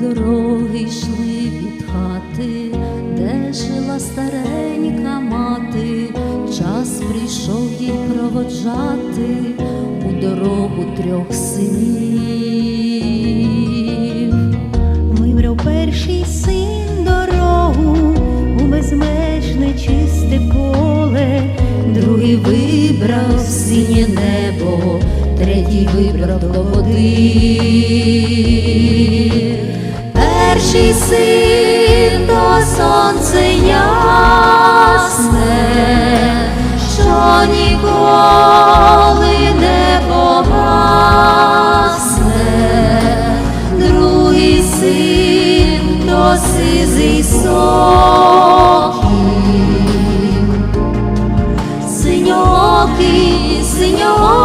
Дороги йшли від хати, де жила старенька мати, час прийшов їй проводжати у дорогу трьох синів. Вибрав перший син дорогу у безмежне чисте поле, Другий вибрав синє небо, третій вибрав до води. Перший син то сонце ясне, що ніколи не погасне, другий син то сизий сокіл. Синьоки, синьоки,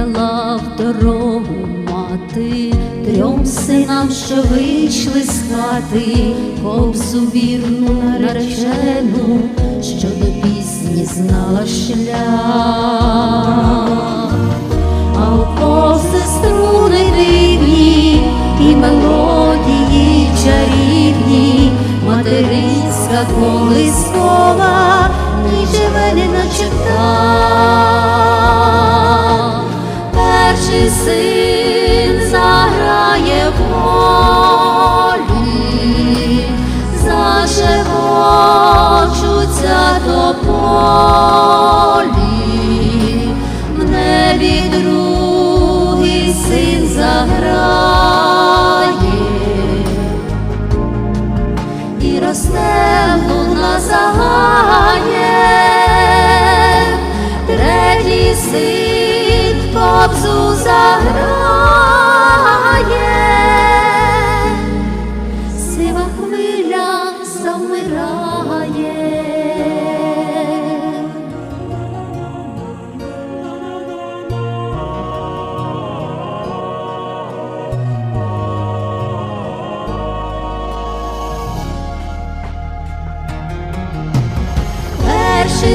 дала в дорогу мати. Трьом синам, що вийшли з хати, кобзу вірну наречену, що до пісні знала шлях, а у коси струни дивні і мелодії чарівні, материнська колискова, ні живе не начекта. Син заграє полі, зашепочуться до полі, в небі другий син заграє. І росте луна загає, третій син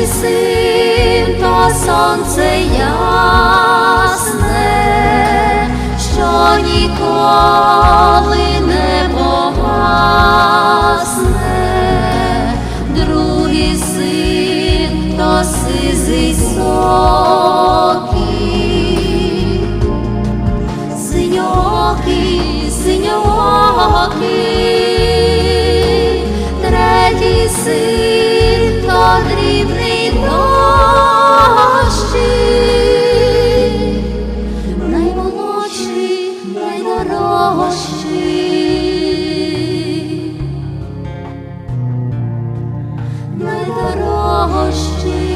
Син то сонце ясне, що ніколи не погасне, другий син то сизий сокіл. Синьоки, синьоки, третій син його ши, найдорожчий.